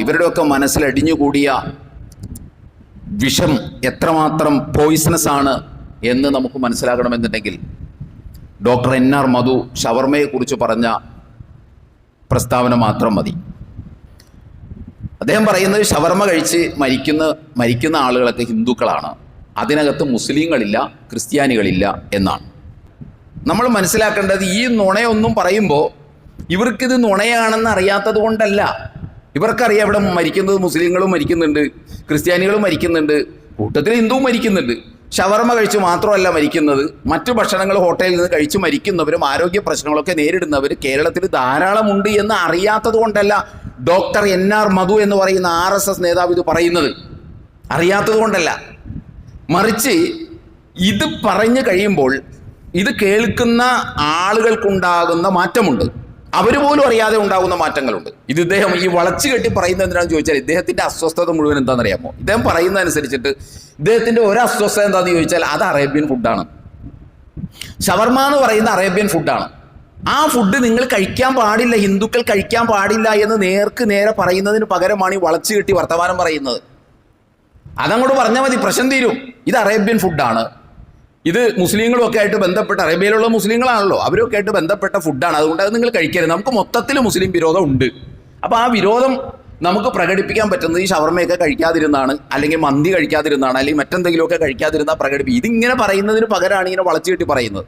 ഇവരുടെയൊക്കെ മനസ്സിലടിഞ്ഞുകൂടിയ വിഷം എത്രമാത്രം പോയിസണസ് ആണ് എന്ന് നമുക്ക് മനസ്സിലാകണമെന്നുണ്ടെങ്കിൽ ഡോക്ടർ എൻ ആർ മധു ഷവർമയെക്കുറിച്ച് പറഞ്ഞ പ്രസ്താവന മാത്രം മതി. അദ്ദേഹം പറയുന്നത് ഷവർമ കഴിച്ച് മരിക്കുന്ന മരിക്കുന്ന ആളുകളൊക്കെ ഹിന്ദുക്കളാണ്. അതിനകത്ത് മുസ്ലിങ്ങളില്ല ക്രിസ്ത്യാനികളില്ല എന്നാണ്. നമ്മൾ മനസ്സിലാക്കേണ്ടത് ഈ നുണയൊന്നും പറയുമ്പോൾ ഇവർക്കിത് നുണയാണെന്ന് അറിയാത്തത് കൊണ്ടല്ല ഇവർക്കറിയാം ഇവിടെ മരിക്കുന്നത് മുസ്ലിങ്ങളും മരിക്കുന്നുണ്ട് ക്രിസ്ത്യാനികളും മരിക്കുന്നുണ്ട് കൂട്ടത്തിൽ ഹിന്ദുവും മരിക്കുന്നുണ്ട്. ഷവർമ കഴിച്ച് മാത്രമല്ല മരിക്കുന്നത്. മറ്റു ഭക്ഷണങ്ങൾ ഹോട്ടലിൽ നിന്ന് കഴിച്ച് മരിക്കുന്നവരും ആരോഗ്യ പ്രശ്നങ്ങളൊക്കെ നേരിടുന്നവർ കേരളത്തിൽ ധാരാളമുണ്ട് എന്ന് അറിയാത്തത് കൊണ്ടല്ല ഡോക്ടർ എൻ ആർ മധു എന്ന് പറയുന്ന ആർ എസ് എസ് നേതാവ് ഇത് പറയുന്നത്. അറിയാത്തത് കൊണ്ടല്ല. മറിച്ച് ഇത് പറഞ്ഞു കഴിയുമ്പോൾ ഇത് കേൾക്കുന്ന ആളുകൾക്കുണ്ടാകുന്ന മാറ്റമുണ്ട്. അവർ പോലും അറിയാതെ ഉണ്ടാകുന്ന മാറ്റങ്ങളുണ്ട്. ഇത് ഇദ്ദേഹം ഈ വളച്ചു കെട്ടി പറയുന്നത് എന്തിനാണെന്ന് ചോദിച്ചാൽ ഇദ്ദേഹത്തിന്റെ അസ്വസ്ഥത മുഴുവൻ എന്താണെന്നറിയാമോ? ഇദ്ദേഹം പറയുന്നതനുസരിച്ചിട്ട് ഇദ്ദേഹത്തിന്റെ ഒരു അസ്വസ്ഥത എന്താണെന്ന് ചോദിച്ചാൽ അത് അറേബ്യൻ ഫുഡാണ്. ഷവർമ എന്ന് പറയുന്ന അറേബ്യൻ ഫുഡാണ്. ആ ഫുഡ് നിങ്ങൾ കഴിക്കാൻ പാടില്ല ഹിന്ദുക്കൾ കഴിക്കാൻ പാടില്ല എന്ന് നേർക്ക് നേരെ പറയുന്നതിന് പകരമാണ് ഈ വളച്ചു കെട്ടി വർത്തമാനം പറയുന്നത്. അതങ്ങോട്ട് പറഞ്ഞാൽ മതി പ്രശ്നം തീരും. ഇത് അറേബ്യൻ ഫുഡാണ്. ഇത് മുസ്ലിങ്ങളും ഒക്കെ ആയിട്ട് ബന്ധപ്പെട്ട അറേബ്യയിലുള്ള മുസ്ലിങ്ങളാണല്ലോ. അവരൊക്കെ ആയിട്ട് ബന്ധപ്പെട്ട ഫുഡാണ്. അതുകൊണ്ട് അത് നിങ്ങൾ കഴിക്കരുത്. നമുക്ക് മൊത്തത്തിൽ മുസ്ലിം വിരോധം ഉണ്ട്. അപ്പോൾ ആ വിരോധം നമുക്ക് പ്രകടിപ്പിക്കാൻ പറ്റുന്നത് ഈ ഷവർമയൊക്കെ കഴിക്കാതിരുന്നാണ് അല്ലെങ്കിൽ മന്തി കഴിക്കാതിരുന്നാണ് അല്ലെങ്കിൽ മറ്റെന്തെങ്കിലുമൊക്കെ കഴിക്കാതിരുന്നാൽ പ്രകടിപ്പിക്കും ഇതിങ്ങനെ പറയുന്നതിന് പകരമാണ് ഇങ്ങനെ വളച്ചു കെട്ടി പറയുന്നത്.